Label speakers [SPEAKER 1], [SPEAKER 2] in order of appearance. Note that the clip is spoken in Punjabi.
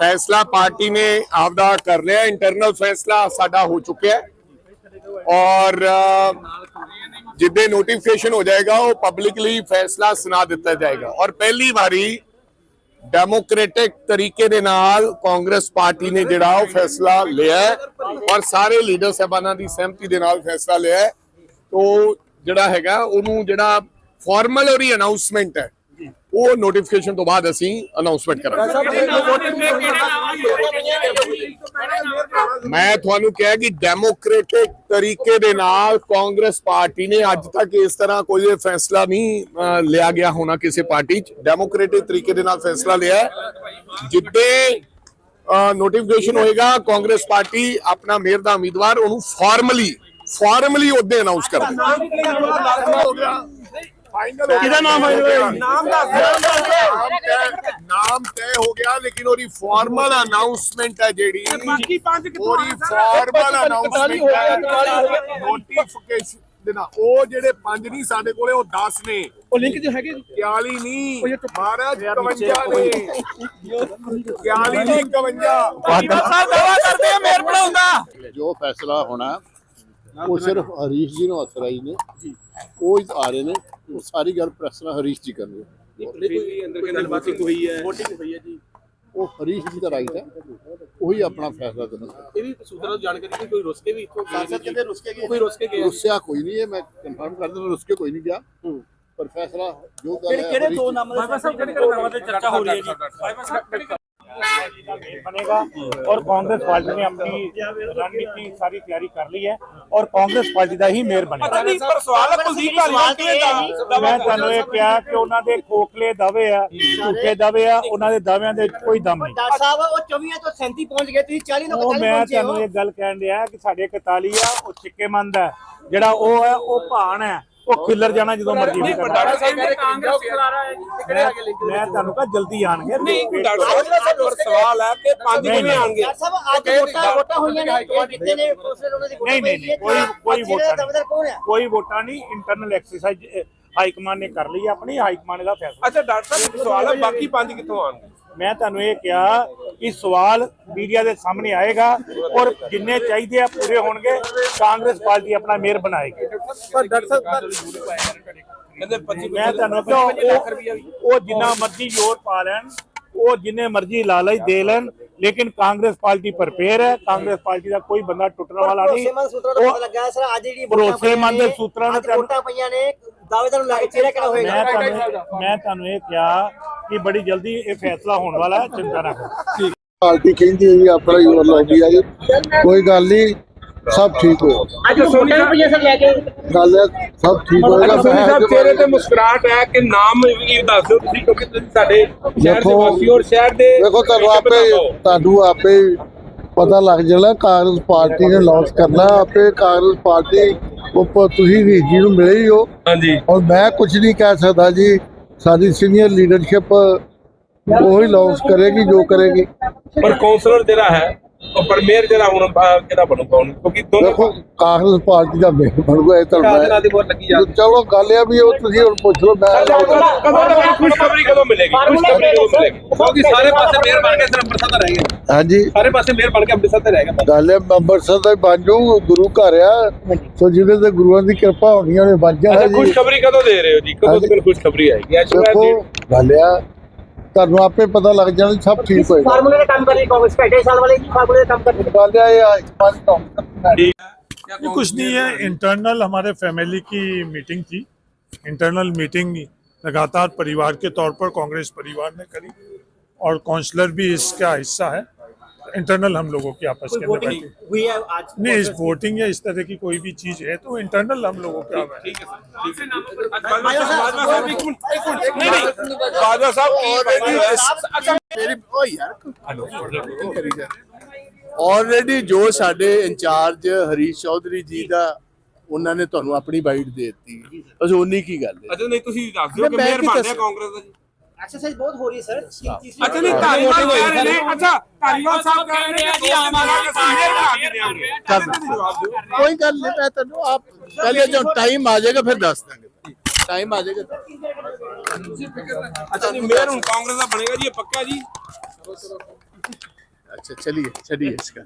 [SPEAKER 1] ਫੈਸਲਾ ਪਾਰਟੀ ਨੇ ਆਪਦਾ ਕਰ ਲਿਆ ਇੰਟਰਨਲ ਫੈਸਲਾ ਸਾਡਾ ਹੋ ਚੁੱਕਿਆ ਔਰ ਅ, ਜਿੱਦੇ ਨੋਟੀਫਿਕੇਸ਼ਨ ਹੋ ਜਾਏਗਾ ਉਹ ਪਬਲਿਕਲੀ ਫੈਸਲਾ ਸੁਣਾ ਦਿੱਤਾ ਜਾਏਗਾ। ਔਰ ਪਹਿਲੀ ਵਾਰੀ ਡੈਮੋਕ੍ਰੈਟਿਕ ਤਰੀਕੇ ਦੇ ਨਾਲ ਕਾਂਗਰਸ ਪਾਰਟੀ ਨੇ ਜਿਹੜਾ ਉਹ ਫੈਸਲਾ ਲਿਆ ਔਰ ਸਾਰੇ ਲੀਡਰ ਸਾਹਿਬਾਨਾਂ ਦੀ ਸਹਿਮਤੀ ਦੇ ਨਾਲ ਫੈਸਲਾ ਲਿਆ ਹੈ। ਜਿਹੜਾ ਹੈਗਾ ਉਹਨੂੰ ਜਿਹੜਾ ਫਾਰਮਲ ਉਹਦੀ ਅਨਾਉਂਸਮੈਂਟ ਹੈ ਉਹ ਨੋਟੀਫਿਕੇਸ਼ਨ ਤੋਂ ਬਾਅਦ ਅਸੀਂ ਅਨਾਉਂਸਮੈਂਟ ਕਰਾਂਗੇ। ਮੈਂ ਤੁਹਾਨੂੰ ਕਿਹਾ ਕਿ ਡੈਮੋਕ੍ਰੈਟਿਕ ਤਰੀਕੇ ਦੇ ਨਾਲ ਕਾਂਗਰਸ ਪਾਰਟੀ ਨੇ ਅੱਜ ਤੱਕ ਇਸ ਤਰ੍ਹਾਂ ਕੋਈ ਫੈਸਲਾ ਨਹੀਂ ਲਿਆ ਗਿਆ ਹੋਣਾ ਕਿਸੇ ਪਾਰਟੀ 'ਚ। ਡੈਮੋਕ੍ਰੈਟਿਕ ਤਰੀਕੇ ਦੇ ਨਾਲ ਫੈਸਲਾ ਲਿਆ। ਜਿੱਦੇ ਨੋਟੀਫਿਕੇਸ਼ਨ ਹੋਏਗਾ ਕਾਂਗਰਸ ਪਾਰਟੀ ਆਪਣਾ ਮੇਅਰ ਦਾ ਉਮੀਦਵਾਰ ਉਹਨੂੰ ਫਾਰਮਲੀ ਫਾਰਮਲੀ ਉਹਦੇ ਅਨਾਉਂਸ ਕਰ
[SPEAKER 2] ਕਿਹਦਾ ਨਾਮ ਹੈ
[SPEAKER 1] ਨਾਮ ਨਾਮ ਤੈਅ ਹੋ ਗਿਆ ਲੇਕਿਨ ਉਹਦੀ ਫਾਰਮਲ ਅਨਾਉਂਸਮੈਂਟ ਹੈ ਜਿਹੜੀ।
[SPEAKER 2] ਬਾਕੀ ਪੰਜ ਕਿੱਥੋਂ
[SPEAKER 1] ਉਹਦੀ ਫਾਰਮਲ ਅਨਾਉਂਸਮੈਂਟ ਹੈ ਨੋਟੀਫਿਕੇਸ਼ਨ ਦੇ ਨਾਲ ਉਹ ਜਿਹੜੇ ਪੰਜ ਨਹੀਂ ਸਾਡੇ ਕੋਲੇ ਉਹ 10 ਨੇ।
[SPEAKER 2] ਉਹ ਲਿੰਕ ਜੋ ਹੈਗੇ
[SPEAKER 1] 41 ਨਹੀਂ। ਮਹਾਰਾਜ 51 ਨੇ। 41 ਨਹੀਂ 51
[SPEAKER 2] ਸਾਹਿਬ ਦਾਵਾ ਕਰਦੇ ਆ ਮੇਰ ਬਣਾਉਂਦਾ।
[SPEAKER 3] ਜੋ ਫੈਸਲਾ ਹੋਣਾ ਉਹ ਸਿਰਫ ਹਰੀਸ਼ ਜੀ ਨੂੰ ਅਸਰ ਆਈ ਨੇ। ਉਹ ਹੀ ਆ ਰਹੇ ਨੇ। ਉਹ ਸਾਰੀ ਗੱਲ ਪ੍ਰੈਸ ਨਾਲ ਹਰੀਸ਼ ਜੀ ਕਰਨਗੇ। ਉਹ ਹਰੀਸ਼ ਜੀ ਦਾ ਰਾਈਟ ਹੈ। ਉਹੀ ਆਪਣਾ ਫੈਸਲਾ ਕਰਨਗੇ
[SPEAKER 2] ਇਹ ਵੀ ਸੂਤਰਾਂ ਤੋਂ ਜਾਣਕਾਰੀ ਕਿ ਕੋਈ ਰੁੱਸ ਕੇ ਵੀ ਇੱਥੋਂ ਗਏ ਕਹਿੰਦੇ ਰੁੱਸ ਕੇ ਗਏ। ਕੋਈ ਰੁੱਸ ਕੇ ਗਿਆ
[SPEAKER 3] ਰੁੱਸਿਆ ਕੋਈ ਨਹੀਂ ਹੈ ਮੈਂ ਕਨਫਰਮ ਕਰ ਦਿੰਦਾ ਰੁੱਸ ਕੇ ਕੋਈ ਨਹੀਂ ਗਿਆ। ਪਰ ਫੈਸਲਾ ਜੋ ਗੱਲ ਹੈ
[SPEAKER 4] ਕਿਹੜੇ ਦੋ ਨਾਮਾਂ ਦੇ ਸਾਹਿਬ ਕਿਹੜੇ ਕਿਹੜੇ ਨਾਮਾਂ ਤੇ ਚਰਚਾ ਹੋ ਰਹੀ ਹੈ ਜੀ?
[SPEAKER 5] बनेगा और कांग्रेस पार्टी ने अपनी रणनीति सारी तैयारी कर ली है और कांग्रेस पार्टी ਦਾ ਹੀ ਮੇਅਰ
[SPEAKER 2] ਪਤਾ
[SPEAKER 5] ਬਣੇਗਾ
[SPEAKER 2] ਨਹੀਂ ਪਰ ਸਵਾਲ ਹੈ ਕੁਲਦੀਪ ਧਾਲੀਵਾਲ ਕਿਵੇਂ ਦਾ
[SPEAKER 5] ਮੈਂ ਤੁਹਾਨੂੰ ਇਹ ਕਿਹਾ ਕਿ ਉਹਨਾਂ ਦੇ ਖੋਖਲੇ ਦਾਅਵੇ ਆ ਝੂਠੇ ਦਾਅਵੇ ਆ ਉਹਨਾਂ ਦੇ ਦਾਅਵਿਆਂ ਦੇ ਵਿੱਚ ਕੋਈ ਦਮ ਨਹੀਂ
[SPEAKER 4] ਡਾਕਟਰ ਸਾਹਿਬ ਉਹ 24 ਤੋਂ 37 ਪਹੁੰਚ ਗਏ ਤੁਸੀਂ 40 ਤੋਂ
[SPEAKER 5] ਉਹ
[SPEAKER 4] 41
[SPEAKER 5] ਮੈਂ
[SPEAKER 4] ਪਹੁੰਚੇ
[SPEAKER 5] ਤੁਹਾਨੂੰ
[SPEAKER 4] ਹੋ
[SPEAKER 5] ਇਹ ਗੱਲ ਕਹਿਣ ਡਿਆ ਕਿ ਸਾਡੇ 41 ਆ ਉਹ ਚਿੱਕੇਮੰਦ ਹੈ ਜਿਹੜਾ ਉਹ ਹੈ ਉਹ ਭਾਣ ਹੈ ਉਹ ਖਿੱਲਰ ਜਾਣਾ ਜਦੋਂ ਮਰਜ਼ੀ ਵੀ ਕਰਦਾ
[SPEAKER 2] ਡਾਕਟਰ ਸਾਹਿਬ ਨੇ ਕਾਂਗਰਸ ਖਿਲਾਰਾ ਹੈ ਕਿਹੜੇ ਆਗੇ ਲਿੰਕ
[SPEAKER 5] ਮੈਂ ਤੁਹਾਨੂੰ ਕਹਾ ਜਲਦੀ ਆਣਗੇ
[SPEAKER 2] ਨਹੀਂ ਡਾਕਟਰ ਸਾਹਿਬ ਦਾ ਸਵਾਲ ਹੈ ਕਿ ਪੰਜ
[SPEAKER 5] ਨਹੀਂ,
[SPEAKER 2] ਕਿਵੇਂ
[SPEAKER 5] ਨਹੀਂ।
[SPEAKER 2] ਆਣਗੇ?
[SPEAKER 4] ਸਾਹਿਬ ਅੱਜ ਵੋਟਾਂ ਵੋਟਾਂ ਹੋਈਆਂ ਨੇ ਜਿੱਤੇ ਨੇ? ਉਸੇ ਉਹਨਾਂ ਦੀ
[SPEAKER 5] ਨਹੀਂ ਨਹੀਂ ਨਹੀਂ ਕੋਈ ਕੋਈ ਵੋਟਾਂ ਨਹੀਂ। ਕੋਈ ਵੋਟਾਂ ਨਹੀਂ ਇੰਟਰਨਲ ਐਕਸਰਸਾਈਜ਼ ਹਾਈ ਕਮਾਂਡ ਨੇ ਕਰ ਲਈ ਆਪਣੀ ਹਾਈ ਕਮਾਂਡ ਦਾ ਫੈਸਲਾ।
[SPEAKER 2] ਅੱਛਾ ਡਾਕਟਰ ਸਾਹਿਬ ਸਵਾਲ ਹੈ ਬਾਕੀ ਪੰਜ ਕਿੱਥੋਂ ਆਣਗੇ?
[SPEAKER 5] ਮੈਂ ਤੁਹਾਨੂੰ ਇਹ ਕਿਹਾ ਕਿ ਸਵਾਲ ਮੀਡੀਆ ਦੇ ਸਾਹਮਣੇ ਆਏਗਾ ਔਰ ਜਿੰਨੇ ਚਾਹੀਦੇ ਆ ਪੂਰੇ ਹੋਣਗੇ ਕਾਂਗਰਸ ਪਾਰਟੀ ਆਪਣਾ ਮੇਅਰ ਬਣਾਏਗੀ।
[SPEAKER 2] ਪਰ ਡਾਕਟਰ ਸਾਹਿਬ ਕਹਿੰਦੇ 25
[SPEAKER 5] ਮੈਂ ਤੁਹਾਨੂੰ ਕਿਹਾ ਉਹ ਉਹ ਜਿੰਨਾ ਮਰਜ਼ੀ ਜ਼ੋਰ ਪਾ ਲੈਣ ਉਹ ਜਿੰਨੇ ਮਰਜ਼ੀ ਲਾਲਚ ਦੇ ਲੈਣ ਲੇਕਿਨ ਕਾਂਗਰਸ ਪਾਰਟੀ ਪ੍ਰਪੇਅਰ ਹੈ ਕਾਂਗਰਸ ਪਾਰਟੀ ਦਾ ਕੋਈ ਬੰਦਾ ਟੁੱਟਣ ਵਾਲਾ ਨਹੀਂ।
[SPEAKER 4] ਭਰੋਸੇਮੰਦ ਸੂਤਰਾਂ ਪਤਾ
[SPEAKER 5] ਉਹ
[SPEAKER 4] ਲੱਗਾ ਸਰ ਅੱਜ ਜਿਹੜੀ
[SPEAKER 5] ਭਰੋਸੇਮੰਦ ਸੂਤਰਾਂ ਦਾ
[SPEAKER 4] ਅੱਜ ਵੋਟਾਂ ਪਈਆਂ ਨੇ ਦਾਅਵੇਦਾਰ ਨੂੰ ਲੱਗ ਚਿਹਰਾ ਕਿਹੜਾ
[SPEAKER 5] ਮੈਂ
[SPEAKER 4] ਹੋਏਗਾ
[SPEAKER 5] ਤੁਹਾਨੂੰ ਮੈਂ ਤੁਹਾਨੂੰ ਇਹ ਕਿਹਾ ਕਿ ਬੜੀ ਜਲਦੀ ਇਹ ਫੈਸਲਾ ਹੋਣ ਵਾਲਾ ਹੈ ਚਿੰਤਾ ਨਾ ਕਰੋ।
[SPEAKER 3] ਪਾਰਟੀ ਕਹਿੰਦੀ ਹੈ ਜੀ ਆਪਣਾ ਯੋਰ ਲਾਉਂਦੀ ਹੈ ਜੀ। ਕੋਈ ਗੱਲ ਨਹੀਂ ਸਭ ਠੀਕ ਹੋਏਗਾ
[SPEAKER 4] ਅੱਜ ਵੋਟਾਂ ਪਈਆਂ ਸਰ ਲੈ ਕੇ
[SPEAKER 3] ਗੱਲ ਹੈ ਸਭ ਠੀਕ ਹੋਏਗਾ।
[SPEAKER 2] ਤੁਸੀਂ ਸਾਹਿਬ ਚਿਹਰੇ ਤੇ ਮੁਸਕਰਾਹਟ ਹੈ ਕਿ ਨਾਮ ਵੀ ਦੱਸ ਦਿਓ ਤੁਸੀਂ ਕਿਉਂਕਿ ਤੁਸੀਂ ਸਾਡੇ ਸ਼ਹਿਰ ਦੇ ਵਾਸੀ ਔਰ ਸ਼ਹਿਰ ਦੇ
[SPEAKER 3] ਦੇਖੋ ਤੁਹਾਨੂੰ ਆਪੇ ਤੁਹਾਨੂੰ ਆਪੇ ਪਤਾ ਲੱਗ ਜਾਣਾ ਕਾਂਗਰਸ ਪਾਰਟੀ ਨੇ ਲਾਂਚ ਕਰਨਾ। ਆਪੇ ਕਾਂਗਰਸ ਪਾਰਟੀ ਉੱਪਰ ਤੁਸੀਂ ਵੀ ਜੀ ਨੂੰ ਮਿਲੇ ਹੀ ਹੋ।
[SPEAKER 2] ਹਾਂਜੀ।
[SPEAKER 3] ਔਰ ਮੈਂ ਕੁਝ ਨਹੀਂ ਕਹਿ ਸਕਦਾ ਜੀ ਸਾਡੀ ਸੀਨੀਅਰ ਲੀਡਰਸ਼ਿਪ ਉਹੀ ਲਾਂਚ ਕਰੇਗੀ ਜੋ ਕਰੇਗੀ।
[SPEAKER 2] ਪਰ ਕਾਉਂਸਲਰ ਜਿਹੜਾ ਹੈ ਉਹ ਪਰਮੇਰ ਜਿਹੜਾ ਹੁਣ ਅਹ, ਕਿਹਦਾ ਬਣੂਗਾ ਹੁਣ? ਕਿਉਂਕਿ ਦੋਨੋਂ
[SPEAKER 3] ਦੇਖੋ ਕਾਂਗਰਸ ਪਾਰਟੀ ਦਾ ਮੇਅਰ ਬਣੂਗਾ ਇਹ ਤਾਂ ਮੈਂ
[SPEAKER 2] ਦੀ ਵੋਟ ਲੱਗੀ
[SPEAKER 3] ਚਲੋ ਗੱਲ ਇਹ ਆ ਵੀ ਉਹ ਤੁਸੀਂ ਹੁਣ ਪੁੱਛ ਲਓ ਮੈਂ
[SPEAKER 2] ਕਦੋਂ ਤੱਕ ਖੁਸ਼ਖਬਰੀ ਕਦੋਂ ਮਿਲੇਗੀ? ਖੁਸ਼ਖਬਰੀ ਕਦੋਂ ਮਿਲੇਗੀ? ਕਿਉਂਕਿ ਸਾਰੇ ਪਾਸੇ ਮੇਅਰ ਬਣ ਕੇ ਸਿਰਫ ਅੰਮ੍ਰਿਤਸਰ ਦਾ ਰਹਿ ਗਿਆ
[SPEAKER 3] ਹਾਂਜੀ।
[SPEAKER 2] ਸਾਰੇ ਪਾਸੇ ਮੇਅਰ ਬਣ ਕੇ ਅੰਮ੍ਰਿਤਸਰ ਤੇ ਰਹਿ ਗਿਆ
[SPEAKER 3] ਗੱਲ ਹੈ ਅੰਮ੍ਰਿਤਸਰ ਦਾ ਹੀ ਬਣ ਜਾਊ ਗੁਰੂ ਘਰ ਆ। ਸੋ ਜਿਹਦੇ ਤੇ ਗੁਰੂਆਂ ਦੀ ਕਿਰਪਾ ਹੋਣੀ ਉਹਨੇ ਬਣ ਜਾਣਾ
[SPEAKER 2] ਅੱਛਾ
[SPEAKER 3] ਜੀ।
[SPEAKER 2] ਖੁਸ਼ਖਬਰੀ ਕਦੋਂ ਦੇ ਰਹੇ ਹੋ ਜੀ? ਕਦੋਂ ਤੱਕ ਖੁਸ਼ਖਬਰੀ ਆਏਗੀ? ਅੱਜ
[SPEAKER 3] ਦੇਖੋ ਗੱਲ ਆ ਤੁਹਾਨੂੰ ਆਪੇ ਪਤਾ ਲੱਗ ਜਾਣਾ ਸਭ ਠੀਕ ਹੋਏਗਾ
[SPEAKER 4] ਫਾਰਮੂਲੇ ਦਾ ਕੰਮ ਕਰ ਰਹੀ ਕਾਂਗਰਸ ਪਹਿਲੇ ਸਾਲ ਵਾਲੇ ਜੀ ਫਾਰਮੂਲੇ ਦਾ ਕੰਮ ਕਰ ਰਹੀ
[SPEAKER 3] ਗੱਲ ਆ ਇਹ ਅੱਜ ਪੰਜ ਕੰਮ
[SPEAKER 5] ये कुछ नहीं है इंटरनल हमारे फैमिली की मीटिंग थी इंटरनल मीटिंग लगातार परिवार के तौर पर कांग्रेस परिवार ने करी और काउंसलर भी इसका हिस्सा है इंटरनल हम लोगों की आपस के अंदर बैठी
[SPEAKER 4] हुई है आज
[SPEAKER 5] नहीं इस वोटिंग या इस तरह की कोई भी चीज है तो इंटरनल हम लोगों का है
[SPEAKER 2] ਠੀਕ ਹੈ ਠੀਕ ਹੈ ਬਾਜਵਾ ਸਾਹਿਬ ਇੱਕ ਮਿੰਟ ਇੱਕ ਮਿੰਟ ਨਹੀਂ ਨਹੀਂ ਬਾਜਵਾ ਸਾਹਿਬ ਕੀ ਅੱਛਾ
[SPEAKER 1] ਮੇਰੀ ਓ ਯਾਰ ਕਰੀ ਜਾ ਆਲਰੇਡੀ ਜੋ ਸਾਡੇ ਇੰਚਾਰਜ ਹਰੀਸ਼ ਚੌਧਰੀ ਜੀ ਦਾ ਉਹਨਾਂ ਨੇ ਤੁਹਾਨੂੰ ਆਪਣੀ ਬਾਈਟ ਦੇ ਦਿੱਤੀ ਬਸ ਉਨੀ ਕੀ ਗੱਲ ਹੈ
[SPEAKER 2] ਅੱਛਾ ਨਹੀਂ ਤੁਸੀਂ ਦੱਸ ਦਿਓ ਕਿ
[SPEAKER 1] ਮੈਂ
[SPEAKER 2] ਮੇਅਰ
[SPEAKER 1] ਕੀ
[SPEAKER 2] ਬਣ ਗਿਆ
[SPEAKER 1] ਦੱਸਾਂ?
[SPEAKER 2] ਕਾਂਗਰਸ ਦਾ ਜੀ
[SPEAKER 4] एक्सरसाइज बहुत हो रही है सर तीसरी
[SPEAKER 2] ਅੱਛਾ ਨਹੀਂ ਧਾਰੀਵਾਲ ਕਹਿ ਰਹੇ ਨੇ ਅੱਛਾ ਧਾਰੀਵਾਲ ਸਾਹਿਬ ਕਹਿ ਰਹੇ ਨੇ ਕਿ ਆਮ ਆਦਮੀ ਪਾਰਟੀ ਮੇਅਰ ਬਣਾ ਕੇ ਦੇਵਾਂਗੇ ਜਵਾਬ ਦਿਓ
[SPEAKER 1] ਕੋਈ ਗੱਲ ਨਹੀਂ ਮੈਂ ਤੈਨੂੰ ਆਪ ਪਹਿਲੇ ਜੋ ਟਾਈਮ ਆ ਜਾਏਗਾ ਫਿਰ ਦੱਸ ਦਾਂਗੇ ਟਾਈਮ ਆ ਜਾਏਗਾ
[SPEAKER 2] ਅੱਛਾ ਨਹੀਂ ਮੇਅਰ ਹੁਣ ਕਾਂਗਰਸ ਦਾ ਬਣੇਗਾ ਜੀ ਇਹ ਪੱਕਾ ਜੀ
[SPEAKER 6] अच्छा चलिए चलिए इसका